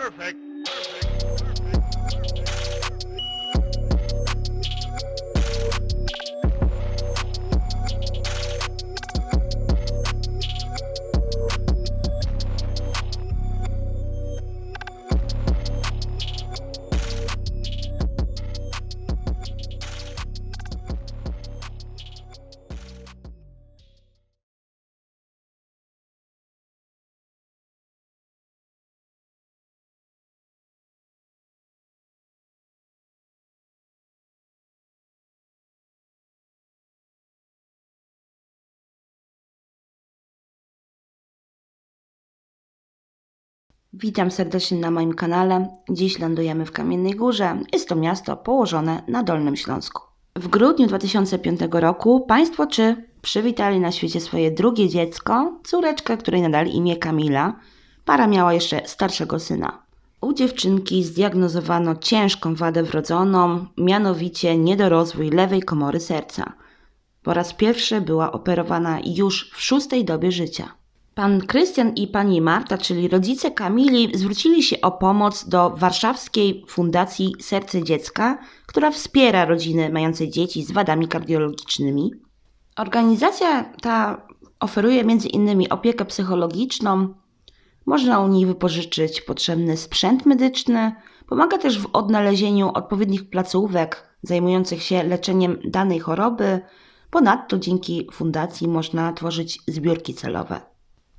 Perfect. Witam serdecznie na moim kanale. Dziś lądujemy w Kamiennej Górze. Jest to miasto położone na Dolnym Śląsku. W grudniu 2005 roku państwo czy przywitali na świecie swoje drugie dziecko, córeczkę, której nadali imię Kamila. Para miała jeszcze starszego syna. U dziewczynki zdiagnozowano ciężką wadę wrodzoną, mianowicie niedorozwój lewej komory serca. Po raz pierwszy była operowana już w szóstej dobie życia. Pan Krystian i pani Marta, czyli rodzice Kamili, zwrócili się o pomoc do Warszawskiej Fundacji Serce Dziecka, która wspiera rodziny mające dzieci z wadami kardiologicznymi. Organizacja ta oferuje m.in. opiekę psychologiczną, można u nich wypożyczyć potrzebny sprzęt medyczny, pomaga też w odnalezieniu odpowiednich placówek zajmujących się leczeniem danej choroby. Ponadto dzięki fundacji można tworzyć zbiórki celowe.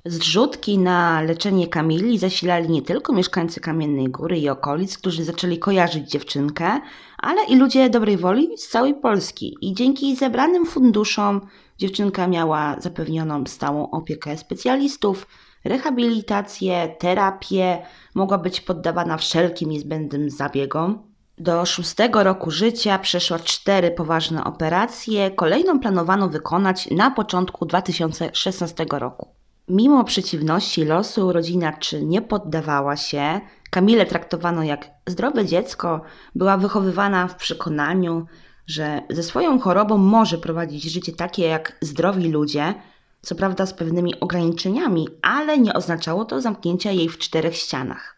Zrzutki na leczenie Kamili zasilali nie tylko mieszkańcy Kamiennej Góry i okolic, którzy zaczęli kojarzyć dziewczynkę, ale i ludzie dobrej woli z całej Polski. I dzięki zebranym funduszom dziewczynka miała zapewnioną stałą opiekę specjalistów, rehabilitację, terapię, mogła być poddawana wszelkim niezbędnym zabiegom. Do szóstego roku życia przeszła cztery poważne operacje. Kolejną planowano wykonać na początku 2016 roku. Mimo przeciwności losu, rodzina czy nie poddawała się. Kamilę traktowano jak zdrowe dziecko, była wychowywana w przekonaniu, że ze swoją chorobą może prowadzić życie takie jak zdrowi ludzie, co prawda z pewnymi ograniczeniami, ale nie oznaczało to zamknięcia jej w czterech ścianach.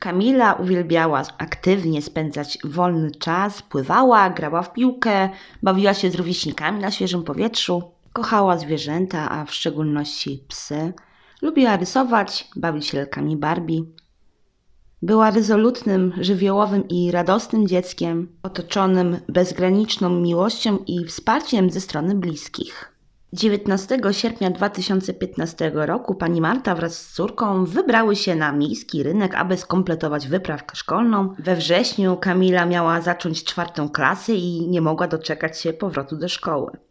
Kamila uwielbiała aktywnie spędzać wolny czas, pływała, grała w piłkę, bawiła się z rówieśnikami na świeżym powietrzu, kochała zwierzęta, a w szczególności psy. Lubiła rysować, bawić się lalkami Barbie. Była rezolutnym, żywiołowym i radosnym dzieckiem, otoczonym bezgraniczną miłością i wsparciem ze strony bliskich. 19 sierpnia 2015 roku pani Marta wraz z córką wybrały się na miejski rynek, aby skompletować wyprawkę szkolną. We wrześniu Kamila miała zacząć czwartą klasę i nie mogła doczekać się powrotu do szkoły.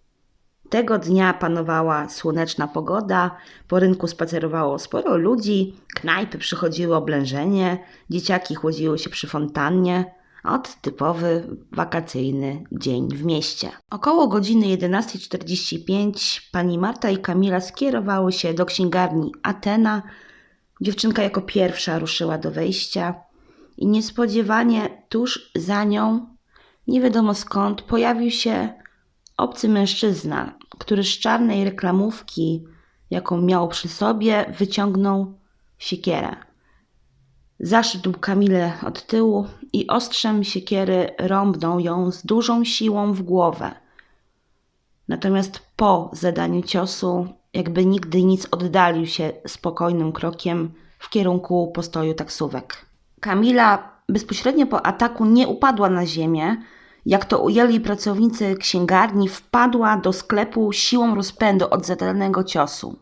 Tego dnia panowała słoneczna pogoda, po rynku spacerowało sporo ludzi, knajpy przychodziły oblężenie, dzieciaki chłodziły się przy fontannie. Ot typowy wakacyjny dzień w mieście. Około godziny 11.45 pani Marta i Kamila skierowały się do księgarni Atena. Dziewczynka jako pierwsza ruszyła do wejścia i niespodziewanie tuż za nią, nie wiadomo skąd, pojawił się obcy mężczyzna, który z czarnej reklamówki, jaką miał przy sobie, wyciągnął siekierę. Zaszedł Kamilę od tyłu i ostrzem siekiery rąbnął ją z dużą siłą w głowę. Natomiast po zadaniu ciosu, jakby nigdy nic, oddalił się spokojnym krokiem w kierunku postoju taksówek. Kamila bezpośrednio po ataku nie upadła na ziemię, jak to ujęli pracownicy księgarni, wpadła do sklepu siłą rozpędu od zadanego ciosu.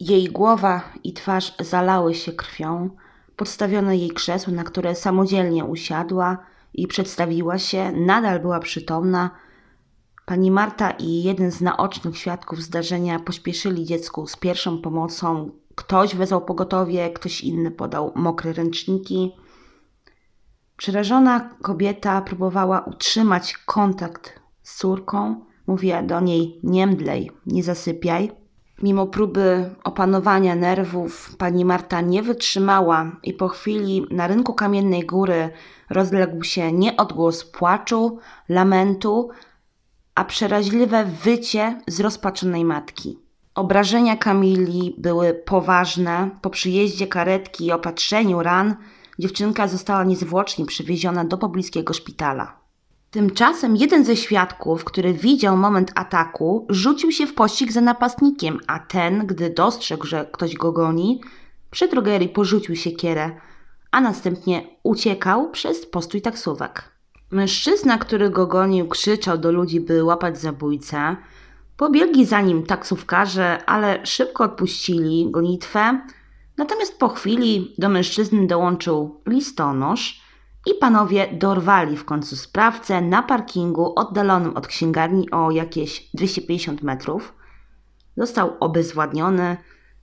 Jej głowa i twarz zalały się krwią. Podstawiono jej krzesło, na które samodzielnie usiadła i przedstawiła się. Nadal była przytomna. Pani Marta i jeden z naocznych świadków zdarzenia pośpieszyli dziecku z pierwszą pomocą. Ktoś wezwał pogotowie, ktoś inny podał mokre ręczniki. Przerażona kobieta próbowała utrzymać kontakt z córką. Mówiła do niej: Nie mdlej, nie zasypiaj. Mimo próby opanowania nerwów, pani Marta nie wytrzymała i po chwili na rynku Kamiennej Góry rozległ się nie odgłos płaczu, lamentu, a przeraźliwe wycie zrozpaczonej matki. Obrażenia Kamili były poważne. Po przyjeździe karetki i opatrzeniu ran dziewczynka została niezwłocznie przywieziona do pobliskiego szpitala. Tymczasem jeden ze świadków, który widział moment ataku, rzucił się w pościg za napastnikiem, a ten, gdy dostrzegł, że ktoś go goni, przy drogerii porzucił siekierę, a następnie uciekał przez postój taksówek. Mężczyzna, który go gonił, krzyczał do ludzi, by łapać zabójcę. Pobiegli za nim taksówkarze, ale szybko odpuścili gonitwę. Natomiast po chwili do mężczyzny dołączył listonosz i panowie dorwali w końcu sprawcę na parkingu oddalonym od księgarni o jakieś 250 metrów. Został obezwładniony,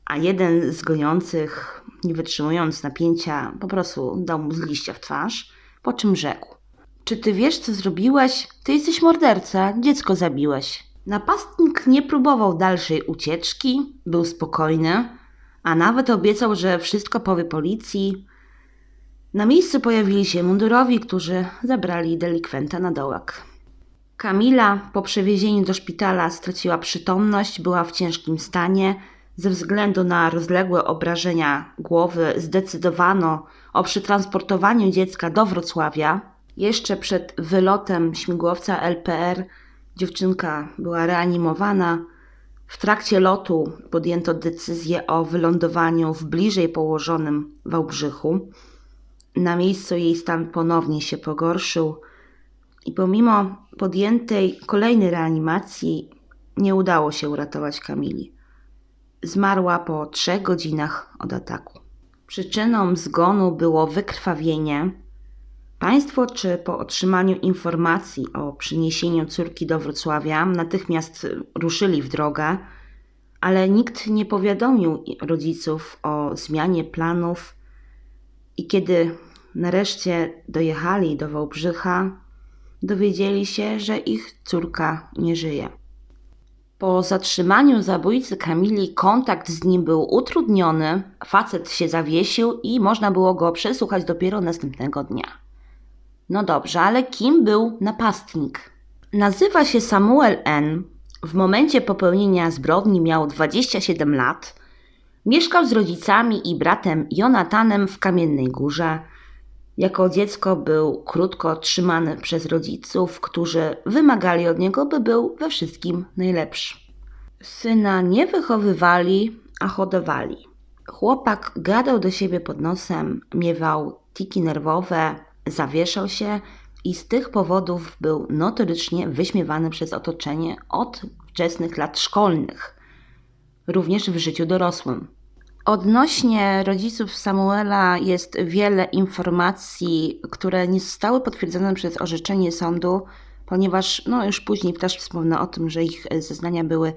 a jeden z goniących, nie wytrzymując napięcia, po prostu dał mu z liścia w twarz, po czym rzekł: Czy ty wiesz, co zrobiłeś? Ty jesteś morderca, dziecko zabiłeś. Napastnik nie próbował dalszej ucieczki, był spokojny, a nawet obiecał, że wszystko powie policji. Na miejscu pojawili się mundurowi, którzy zabrali delikwenta na dołek. Kamila po przewiezieniu do szpitala straciła przytomność, była w ciężkim stanie. Ze względu na rozległe obrażenia głowy zdecydowano o przetransportowaniu dziecka do Wrocławia. Jeszcze przed wylotem śmigłowca LPR dziewczynka była reanimowana. W trakcie lotu podjęto decyzję o wylądowaniu w bliżej położonym Wałbrzychu. Na miejscu jej stan ponownie się pogorszył i pomimo podjętej kolejnej reanimacji nie udało się uratować Kamili. Zmarła po trzech godzinach od ataku. Przyczyną zgonu było wykrwawienie. Państwo, czy po otrzymaniu informacji o przyniesieniu córki do Wrocławia, natychmiast ruszyli w drogę, ale nikt nie powiadomił rodziców o zmianie planów. I kiedy nareszcie dojechali do Wałbrzycha, dowiedzieli się, że ich córka nie żyje. Po zatrzymaniu zabójcy Kamili kontakt z nim był utrudniony, facet się zawiesił i można było go przesłuchać dopiero następnego dnia. No dobrze, ale kim był napastnik? Nazywa się Samuel N. W momencie popełnienia zbrodni miał 27 lat. Mieszkał z rodzicami i bratem Jonatanem w Kamiennej Górze. Jako dziecko był krótko trzymany przez rodziców, którzy wymagali od niego, by był we wszystkim najlepszy. Syna nie wychowywali, a hodowali. Chłopak gadał do siebie pod nosem, miewał tiki nerwowe, zawieszał się i z tych powodów był notorycznie wyśmiewany przez otoczenie od wczesnych lat szkolnych, również w życiu dorosłym. Odnośnie rodziców Samuela jest wiele informacji, które nie zostały potwierdzone przez orzeczenie sądu, ponieważ no, już później też wspomnę o tym, że ich zeznania były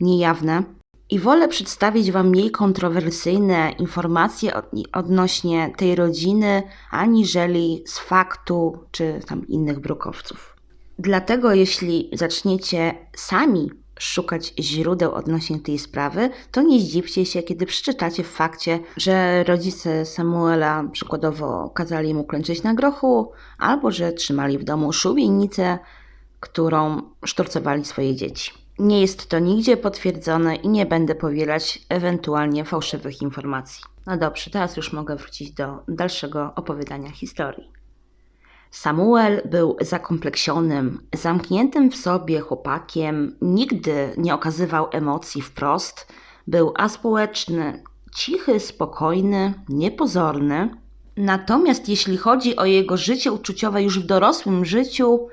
niejawne. I wolę przedstawić Wam mniej kontrowersyjne informacje odnośnie tej rodziny, aniżeli z faktu czy tam innych brukowców. Dlatego, jeśli zaczniecie sami szukać źródeł odnośnie tej sprawy, to nie zdziwcie się, kiedy przeczytacie w fakcie, że rodzice Samuela przykładowo kazali mu klęczeć na grochu, albo że trzymali w domu szubienicę, którą sztorcowali swoje dzieci. Nie jest to nigdzie potwierdzone i nie będę powielać ewentualnie fałszywych informacji. No dobrze, teraz już mogę wrócić do dalszego opowiadania historii. Samuel był zakompleksionym, zamkniętym w sobie chłopakiem, nigdy nie okazywał emocji wprost, był aspołeczny, cichy, spokojny, niepozorny. Natomiast jeśli chodzi o jego życie uczuciowe już w dorosłym życiu,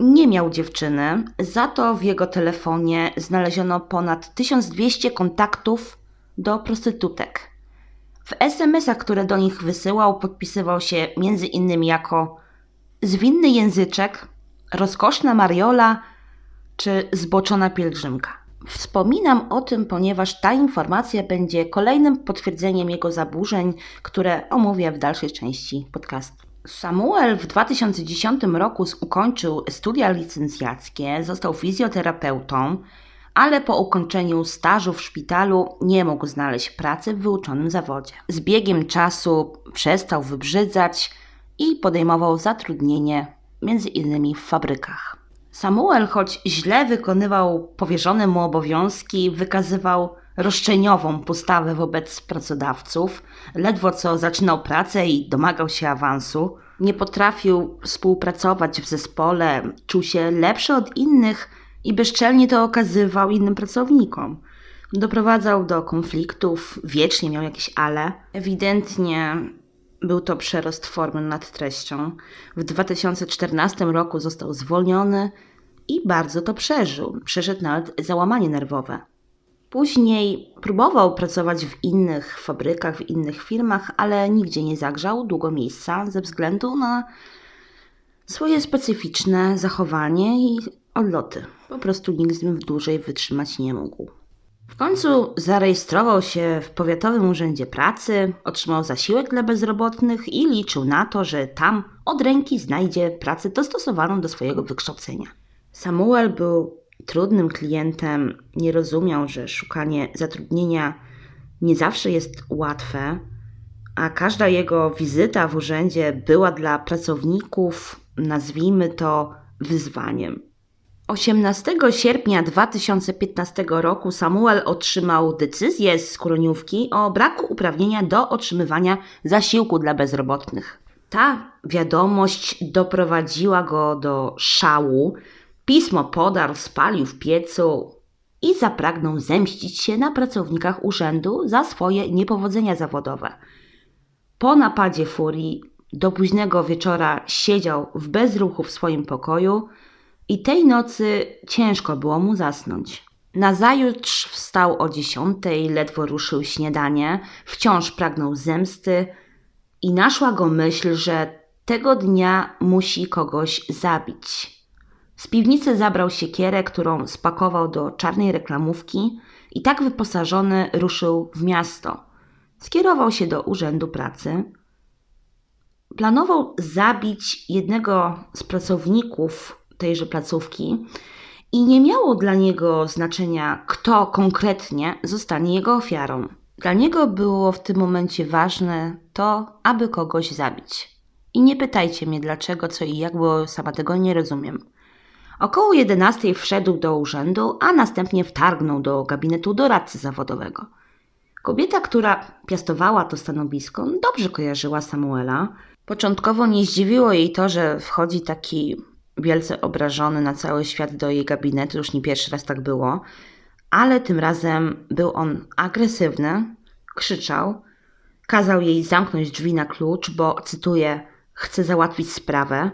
nie miał dziewczyny, za to w jego telefonie znaleziono ponad 1200 kontaktów do prostytutek. W SMS-ach, które do nich wysyłał, podpisywał się między innymi jako zwinny języczek, rozkoszna mariola czy zboczona pielgrzymka. Wspominam o tym, ponieważ ta informacja będzie kolejnym potwierdzeniem jego zaburzeń, które omówię w dalszej części podcastu. Samuel w 2010 roku ukończył studia licencjackie, został fizjoterapeutą, ale po ukończeniu stażu w szpitalu nie mógł znaleźć pracy w wyuczonym zawodzie. Z biegiem czasu przestał wybrzydzać, i podejmował zatrudnienie między innymi w fabrykach. Samuel, choć źle wykonywał powierzone mu obowiązki, wykazywał roszczeniową postawę wobec pracodawców, ledwo co zaczynał pracę i domagał się awansu. Nie potrafił współpracować w zespole, czuł się lepszy od innych i bezczelnie to okazywał innym pracownikom. Doprowadzał do konfliktów, wiecznie miał jakieś ale. Ewidentnie był to przerost formy nad treścią. W 2014 roku został zwolniony i bardzo to przeżył. Przeszedł nawet załamanie nerwowe. Później próbował pracować w innych fabrykach, w innych firmach, ale nigdzie nie zagrzał długo miejsca ze względu na swoje specyficzne zachowanie i odloty. Po prostu nikt z nim dłużej wytrzymać nie mógł. W końcu zarejestrował się w Powiatowym Urzędzie Pracy, otrzymał zasiłek dla bezrobotnych i liczył na to, że tam od ręki znajdzie pracę dostosowaną do swojego wykształcenia. Samuel był trudnym klientem, nie rozumiał, że szukanie zatrudnienia nie zawsze jest łatwe, a każda jego wizyta w urzędzie była dla pracowników, nazwijmy to, wyzwaniem. 18 sierpnia 2015 roku Samuel otrzymał decyzję z skroniówki o braku uprawnienia do otrzymywania zasiłku dla bezrobotnych. Ta wiadomość doprowadziła go do szału. Pismo podarł, spalił w piecu i zapragnął zemścić się na pracownikach urzędu za swoje niepowodzenia zawodowe. Po napadzie furii do późnego wieczora siedział w bezruchu w swoim pokoju i tej nocy ciężko było mu zasnąć. Nazajutrz wstał o dziesiątej, ledwo ruszył śniadanie, wciąż pragnął zemsty i naszła go myśl, że tego dnia musi kogoś zabić. Z piwnicy zabrał siekierę, którą spakował do czarnej reklamówki i tak wyposażony ruszył w miasto. Skierował się do urzędu pracy. Planował zabić jednego z pracowników tejże placówki i nie miało dla niego znaczenia, kto konkretnie zostanie jego ofiarą. Dla niego było w tym momencie ważne to, aby kogoś zabić. I nie pytajcie mnie dlaczego, co i jak, bo sama tego nie rozumiem. Około 11 wszedł do urzędu, a następnie wtargnął do gabinetu doradcy zawodowego. Kobieta, która piastowała to stanowisko, dobrze kojarzyła Samuela. Początkowo nie zdziwiło jej to, że wchodzi taki wielce obrażony na cały świat do jej gabinetu, już nie pierwszy raz tak było, ale tym razem był on agresywny, krzyczał, kazał jej zamknąć drzwi na klucz, bo, cytuję, chce załatwić sprawę.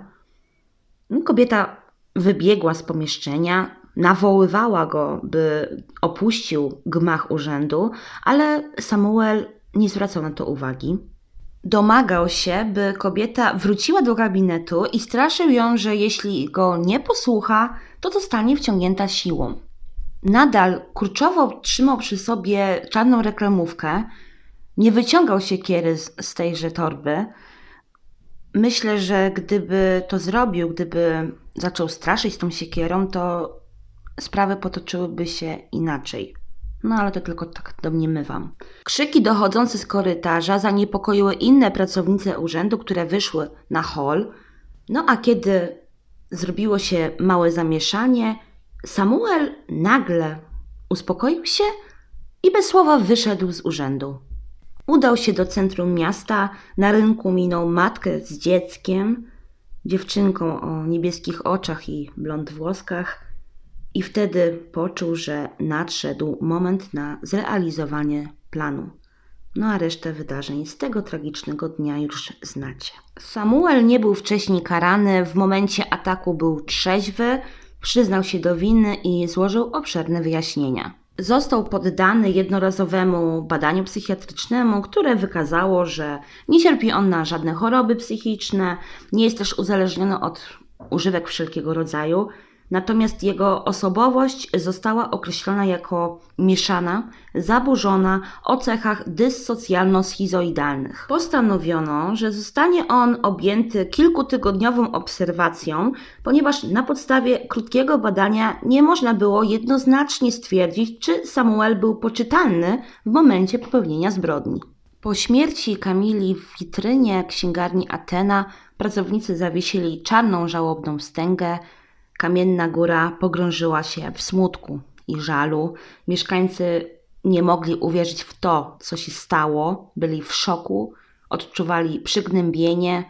Kobieta wybiegła z pomieszczenia, nawoływała go, by opuścił gmach urzędu, ale Samuel nie zwracał na to uwagi. Domagał się, by kobieta wróciła do gabinetu i straszył ją, że jeśli go nie posłucha, to zostanie wciągnięta siłą. Nadal kurczowo trzymał przy sobie czarną reklamówkę, nie wyciągał siekiery z, z tejże torby. Myślę, że gdyby to zrobił, gdyby zaczął straszyć tą siekierą, to sprawy potoczyłyby się inaczej. No ale to tylko tak domniemywam. Krzyki dochodzące z korytarza zaniepokoiły inne pracownice urzędu, które wyszły na hol. No a kiedy zrobiło się małe zamieszanie, Samuel nagle uspokoił się i bez słowa wyszedł z urzędu. Udał się do centrum miasta, na rynku minął matkę z dzieckiem, dziewczynką o niebieskich oczach i blond włoskach i wtedy poczuł, że nadszedł moment na zrealizowanie planu. No a resztę wydarzeń z tego tragicznego dnia już znacie. Samuel nie był wcześniej karany, w momencie ataku był trzeźwy, przyznał się do winy i złożył obszerne wyjaśnienia. Został poddany jednorazowemu badaniu psychiatrycznemu, które wykazało, że nie cierpi on na żadne choroby psychiczne, nie jest też uzależniony od używek wszelkiego rodzaju. Natomiast jego osobowość została określona jako mieszana, zaburzona o cechach dyssocjalno-schizoidalnych. Postanowiono, że zostanie on objęty kilkutygodniową obserwacją, ponieważ na podstawie krótkiego badania nie można było jednoznacznie stwierdzić, czy Samuel był poczytalny w momencie popełnienia zbrodni. Po śmierci Kamili w witrynie księgarni Atena pracownicy zawiesili czarną żałobną wstęgę, Kamienna Góra pogrążyła się w smutku i żalu. Mieszkańcy nie mogli uwierzyć w to, co się stało, byli w szoku, odczuwali przygnębienie,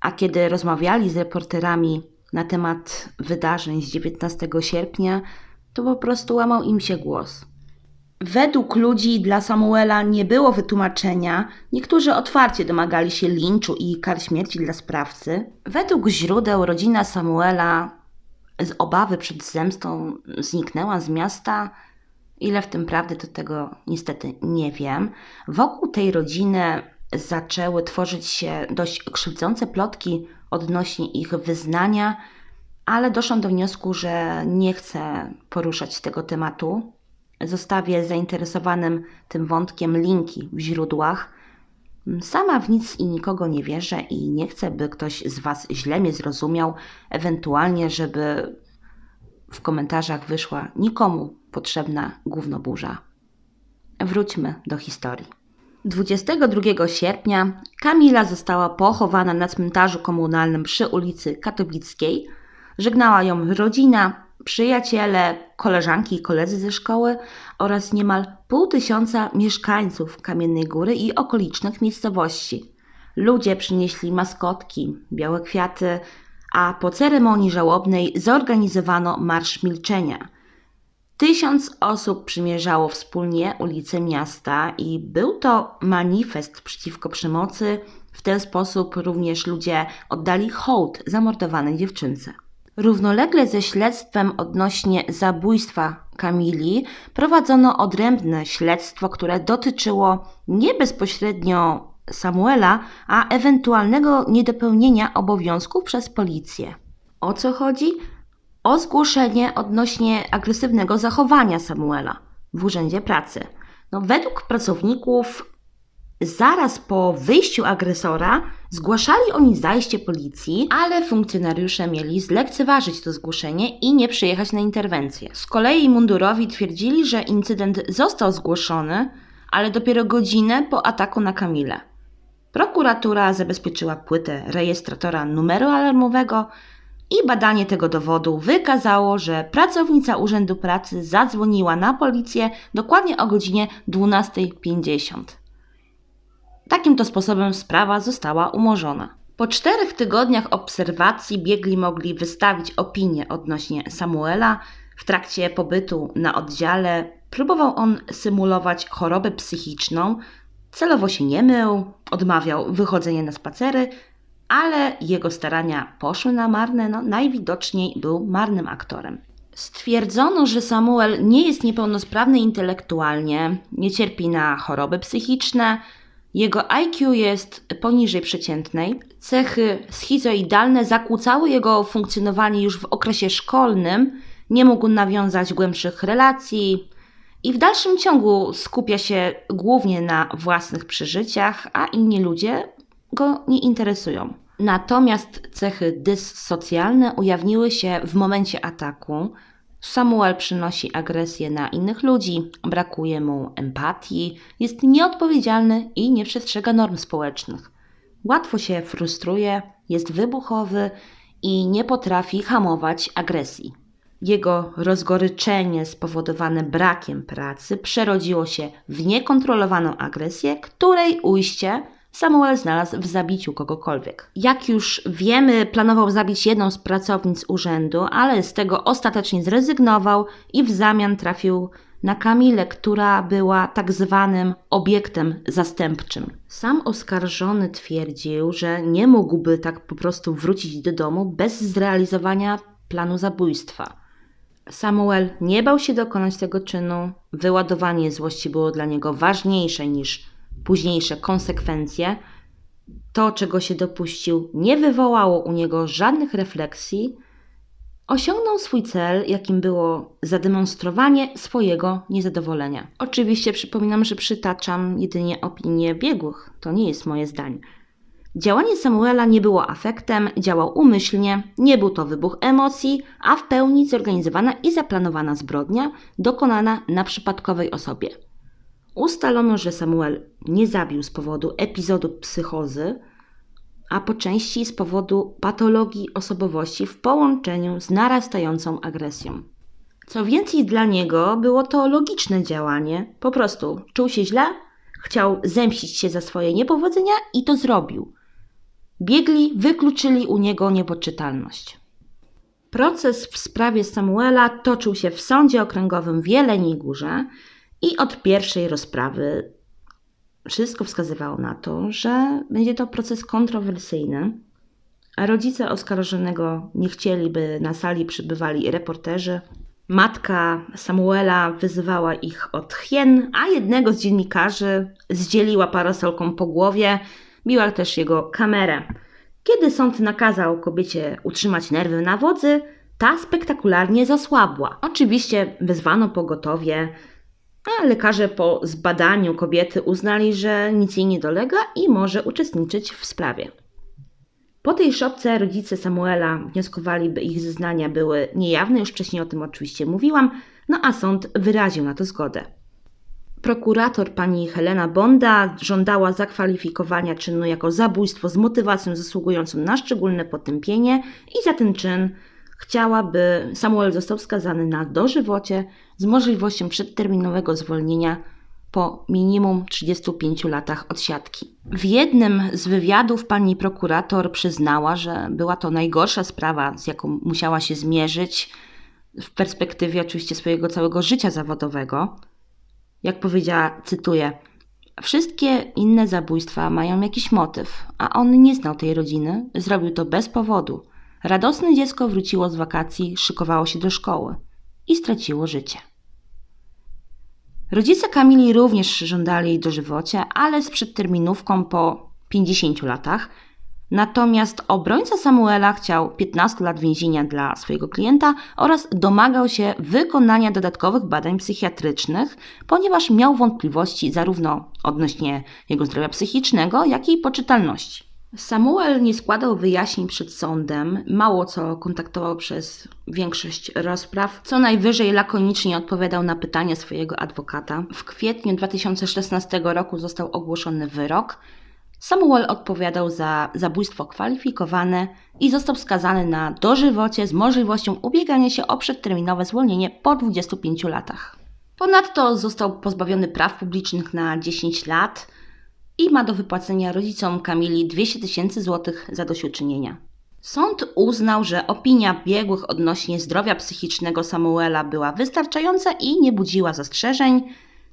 a kiedy rozmawiali z reporterami na temat wydarzeń z 19 sierpnia, to po prostu łamał im się głos. Według ludzi dla Samuela nie było wytłumaczenia. Niektórzy otwarcie domagali się linczu i kar śmierci dla sprawcy. Według źródeł rodzina Samuela z obawy przed zemstą zniknęła z miasta. Ile w tym prawdy, to tego niestety nie wiem. Wokół tej rodziny zaczęły tworzyć się dość krzywdzące plotki odnośnie ich wyznania, ale doszłam do wniosku, że nie chcę poruszać tego tematu. Zostawię zainteresowanym tym wątkiem linki w źródłach. Sama w nic i nikogo nie wierzę i nie chcę, by ktoś z Was źle mnie zrozumiał, ewentualnie, żeby w komentarzach wyszła nikomu potrzebna gównoburza. Wróćmy do historii. 22 sierpnia Kamila została pochowana na cmentarzu komunalnym przy ulicy Katowickiej. Żegnała ją rodzina, przyjaciele, koleżanki i koledzy ze szkoły oraz niemal pół tysiąca mieszkańców Kamiennej Góry i okolicznych miejscowości. Ludzie przynieśli maskotki, białe kwiaty, a po ceremonii żałobnej zorganizowano Marsz Milczenia. Tysiąc osób przymierzało wspólnie ulice miasta i był to manifest przeciwko przemocy. W ten sposób również ludzie oddali hołd zamordowanej dziewczynce. Równolegle ze śledztwem odnośnie zabójstwa Kamili prowadzono odrębne śledztwo, które dotyczyło nie bezpośrednio Samuela, a ewentualnego niedopełnienia obowiązków przez policję. O co chodzi? O zgłoszenie odnośnie agresywnego zachowania Samuela w urzędzie pracy. No, według pracowników Zaraz po wyjściu agresora zgłaszali oni zajście policji, ale funkcjonariusze mieli zlekceważyć to zgłoszenie i nie przyjechać na interwencję. Z kolei mundurowi twierdzili, że incydent został zgłoszony, ale dopiero godzinę po ataku na Kamilę. Prokuratura zabezpieczyła płytę rejestratora numeru alarmowego i badanie tego dowodu wykazało, że pracownica Urzędu Pracy zadzwoniła na policję dokładnie o godzinie 12.50. Takim to sposobem sprawa została umorzona. Po czterech tygodniach obserwacji biegli mogli wystawić opinię odnośnie Samuela. W trakcie pobytu na oddziale próbował on symulować chorobę psychiczną, celowo się nie mył, odmawiał wychodzenia na spacery, ale jego starania poszły na marne, no najwidoczniej był marnym aktorem. Stwierdzono, że Samuel nie jest niepełnosprawny intelektualnie, nie cierpi na choroby psychiczne, jego IQ jest poniżej przeciętnej. Cechy schizoidalne zakłócały jego funkcjonowanie już w okresie szkolnym. Nie mógł nawiązać głębszych relacji i w dalszym ciągu skupia się głównie na własnych przeżyciach, a inni ludzie go nie interesują. Natomiast cechy dyssocjalne ujawniły się w momencie ataku. Samuel przynosi agresję na innych ludzi, brakuje mu empatii, jest nieodpowiedzialny i nie przestrzega norm społecznych. Łatwo się frustruje, jest wybuchowy i nie potrafi hamować agresji. Jego rozgoryczenie spowodowane brakiem pracy przerodziło się w niekontrolowaną agresję, której ujście Samuel znalazł w zabiciu kogokolwiek. Jak już wiemy, planował zabić jedną z pracownic urzędu, ale z tego ostatecznie zrezygnował i w zamian trafił na Kamilę, która była tak zwanym obiektem zastępczym. Sam oskarżony twierdził, że nie mógłby tak po prostu wrócić do domu bez zrealizowania planu zabójstwa. Samuel nie bał się dokonać tego czynu. Wyładowanie złości było dla niego ważniejsze niż późniejsze konsekwencje, to, czego się dopuścił, nie wywołało u niego żadnych refleksji, osiągnął swój cel, jakim było zademonstrowanie swojego niezadowolenia. Oczywiście przypominam, że przytaczam jedynie opinie biegłych, to nie jest moje zdanie. Działanie Samuela nie było afektem, działał umyślnie, nie był to wybuch emocji, a w pełni zorganizowana i zaplanowana zbrodnia dokonana na przypadkowej osobie. Ustalono, że Samuel nie zabił z powodu epizodu psychozy, a po części z powodu patologii osobowości w połączeniu z narastającą agresją. Co więcej, dla niego było to logiczne działanie. Po prostu czuł się źle, chciał zemścić się za swoje niepowodzenia i to zrobił. Biegli wykluczyli u niego niepoczytalność. Proces w sprawie Samuela toczył się w sądzie okręgowym w Jeleniej Górze i od pierwszej rozprawy wszystko wskazywało na to, że będzie to proces kontrowersyjny, a rodzice oskarżonego nie chcieli, by na sali przybywali reporterzy. Matka Samuela wyzywała ich od hien, a jednego z dziennikarzy zdzieliła parasolką po głowie, biła też jego kamerę. Kiedy sąd nakazał kobiecie utrzymać nerwy na wodzy, ta spektakularnie zasłabła. Oczywiście wezwano pogotowie, a lekarze po zbadaniu kobiety uznali, że nic jej nie dolega i może uczestniczyć w sprawie. Po tej szopce rodzice Samuela wnioskowali, by ich zeznania były niejawne, już wcześniej o tym oczywiście mówiłam, no a sąd wyraził na to zgodę. Prokurator pani Helena Bonda żądała zakwalifikowania czynu jako zabójstwo z motywacją zasługującą na szczególne potępienie i za ten czyn chciała, by Samuel został skazany na dożywocie z możliwością przedterminowego zwolnienia po minimum 35 latach odsiadki. W jednym z wywiadów pani prokurator przyznała, że była to najgorsza sprawa, z jaką musiała się zmierzyć w perspektywie oczywiście swojego całego życia zawodowego. Jak powiedziała, cytuję: Wszystkie inne zabójstwa mają jakiś motyw, a on nie znał tej rodziny, zrobił to bez powodu. Radosne dziecko wróciło z wakacji, szykowało się do szkoły i straciło życie. Rodzice Kamili również żądali jej dożywocia, ale z przedterminówką po 50 latach. Natomiast obrońca Samuela chciał 15 lat więzienia dla swojego klienta oraz domagał się wykonania dodatkowych badań psychiatrycznych, ponieważ miał wątpliwości zarówno odnośnie jego zdrowia psychicznego, jak i poczytalności. Samuel nie składał wyjaśnień przed sądem, mało co kontaktował przez większość rozpraw, co najwyżej lakonicznie odpowiadał na pytania swojego adwokata. W kwietniu 2016 roku został ogłoszony wyrok. Samuel odpowiadał za zabójstwo kwalifikowane i został skazany na dożywocie z możliwością ubiegania się o przedterminowe zwolnienie po 25 latach. Ponadto został pozbawiony praw publicznych na 10 lat i ma do wypłacenia rodzicom Kamili 200 tysięcy złotych za doświadczenia. Sąd uznał, że opinia biegłych odnośnie zdrowia psychicznego Samuela była wystarczająca i nie budziła zastrzeżeń,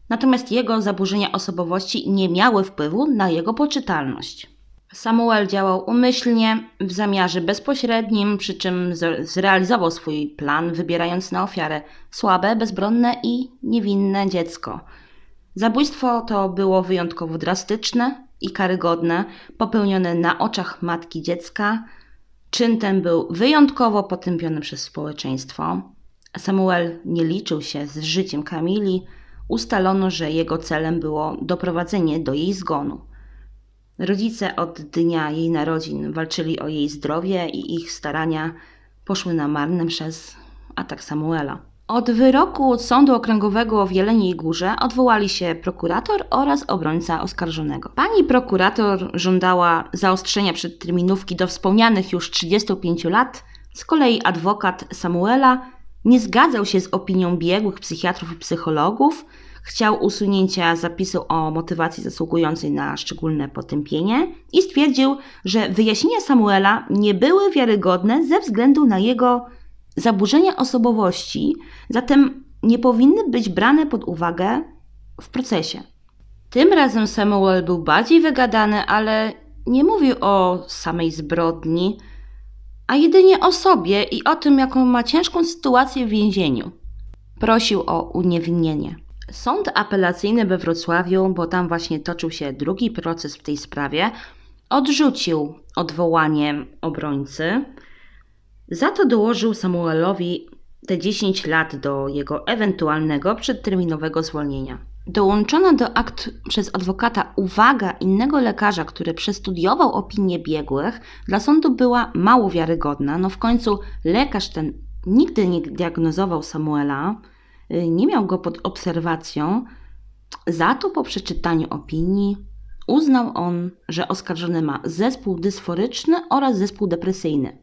natomiast jego zaburzenia osobowości nie miały wpływu na jego poczytalność. Samuel działał umyślnie, w zamiarze bezpośrednim, przy czym zrealizował swój plan, wybierając na ofiarę słabe, bezbronne i niewinne dziecko – Zabójstwo to było wyjątkowo drastyczne i karygodne, popełnione na oczach matki dziecka. Czyn ten był wyjątkowo potępiony przez społeczeństwo. Samuel nie liczył się z życiem Kamili. Ustalono, że jego celem było doprowadzenie do jej zgonu. Rodzice od dnia jej narodzin walczyli o jej zdrowie i ich starania poszły na marne przez atak Samuela. Od wyroku Sądu Okręgowego w Jeleniej Górze odwołali się prokurator oraz obrońca oskarżonego. Pani prokurator żądała zaostrzenia przedterminówki do wspomnianych już 35 lat, z kolei adwokat Samuela nie zgadzał się z opinią biegłych psychiatrów i psychologów, chciał usunięcia zapisu o motywacji zasługującej na szczególne potępienie i stwierdził, że wyjaśnienia Samuela nie były wiarygodne ze względu na jego zaburzenia osobowości, zatem nie powinny być brane pod uwagę w procesie. Tym razem Samuel był bardziej wygadany, ale nie mówił o samej zbrodni, a jedynie o sobie i o tym, jaką ma ciężką sytuację w więzieniu. Prosił o uniewinnienie. Sąd apelacyjny we Wrocławiu, bo tam właśnie toczył się drugi proces w tej sprawie, odrzucił odwołanie obrońcy za to dołożył Samuelowi te 10 lat do jego ewentualnego przedterminowego zwolnienia. Dołączona do akt przez adwokata uwaga innego lekarza, który przestudiował opinię biegłych, dla sądu była mało wiarygodna. No w końcu lekarz ten nigdy nie diagnozował Samuela, y, nie miał go pod obserwacją. Za to po przeczytaniu opinii uznał on, że oskarżony ma zespół dysforyczny oraz zespół depresyjny.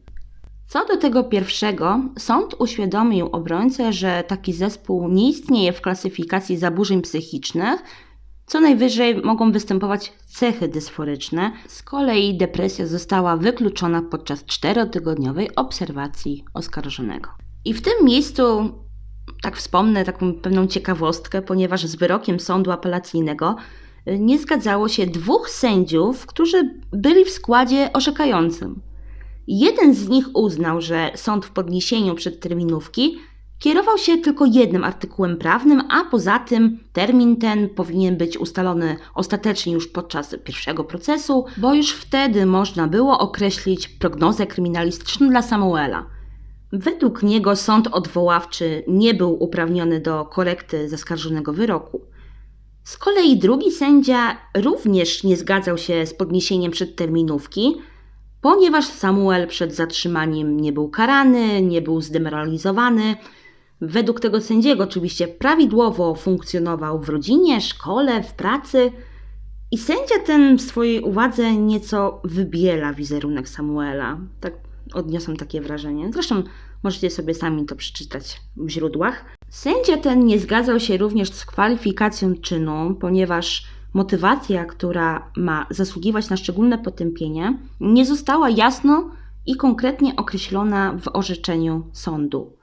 Co do tego pierwszego, sąd uświadomił obrońcę, że taki zespół nie istnieje w klasyfikacji zaburzeń psychicznych, co najwyżej mogą występować cechy dysforyczne. Z kolei depresja została wykluczona podczas czterotygodniowej obserwacji oskarżonego. I w tym miejscu tak wspomnę taką pewną ciekawostkę, ponieważ z wyrokiem sądu apelacyjnego y, nie zgadzało się dwóch sędziów, którzy byli w składzie orzekającym. Jeden z nich uznał, że sąd w podniesieniu przedterminówki kierował się tylko jednym artykułem prawnym, a poza tym termin ten powinien być ustalony ostatecznie już podczas pierwszego procesu, bo już wtedy można było określić prognozę kryminalistyczną dla Samuela. Według niego sąd odwoławczy nie był uprawniony do korekty zaskarżonego wyroku. Z kolei drugi sędzia również nie zgadzał się z podniesieniem przedterminówki, ponieważ Samuel przed zatrzymaniem nie był karany, nie był zdemoralizowany. Według tego sędziego oczywiście prawidłowo funkcjonował w rodzinie, szkole, w pracy. I sędzia ten w swojej uwadze nieco wybiela wizerunek Samuela. Tak odniosłem takie wrażenie. Zresztą możecie sobie sami to przeczytać w źródłach. Sędzia ten nie zgadzał się również z kwalifikacją czynu, ponieważ motywacja, która ma zasługiwać na szczególne potępienie, nie została jasno i konkretnie określona w orzeczeniu sądu.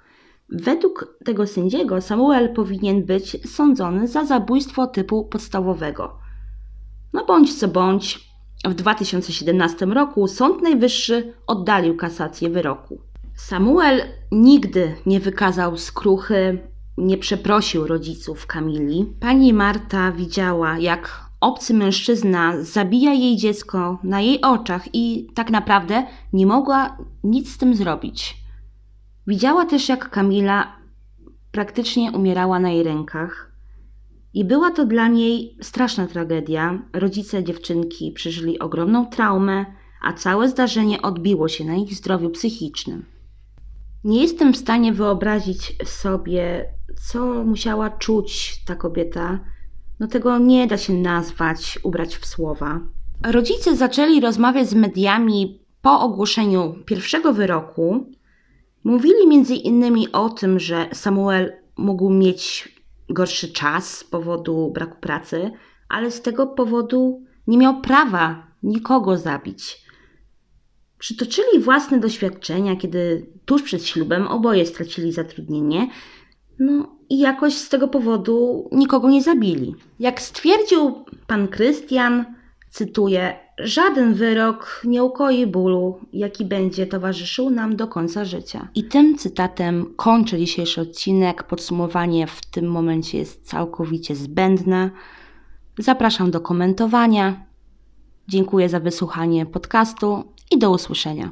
Według tego sędziego Samuel powinien być sądzony za zabójstwo typu podstawowego. No bądź co bądź, w 2017 roku Sąd Najwyższy oddalił kasację wyroku. Samuel nigdy nie wykazał skruchy, nie przeprosił rodziców Kamili. Pani Marta widziała, jak obcy mężczyzna zabija jej dziecko na jej oczach i tak naprawdę nie mogła nic z tym zrobić. Widziała też, jak Kamila praktycznie umierała na jej rękach. I była to dla niej straszna tragedia. Rodzice dziewczynki przeżyli ogromną traumę, a całe zdarzenie odbiło się na ich zdrowiu psychicznym. Nie jestem w stanie wyobrazić sobie, co musiała czuć ta kobieta. No tego nie da się nazwać, ubrać w słowa. Rodzice zaczęli rozmawiać z mediami po ogłoszeniu pierwszego wyroku. Mówili między innymi o tym, że Samuel mógł mieć gorszy czas z powodu braku pracy, ale z tego powodu nie miał prawa nikogo zabić. Przytoczyli własne doświadczenia, kiedy tuż przed ślubem oboje stracili zatrudnienie, no i jakoś z tego powodu nikogo nie zabili. Jak stwierdził pan Krystian, cytuję: Żaden wyrok nie ukoi bólu, jaki będzie towarzyszył nam do końca życia. I tym cytatem kończę dzisiejszy odcinek. Podsumowanie w tym momencie jest całkowicie zbędne. Zapraszam do komentowania. Dziękuję za wysłuchanie podcastu i do usłyszenia.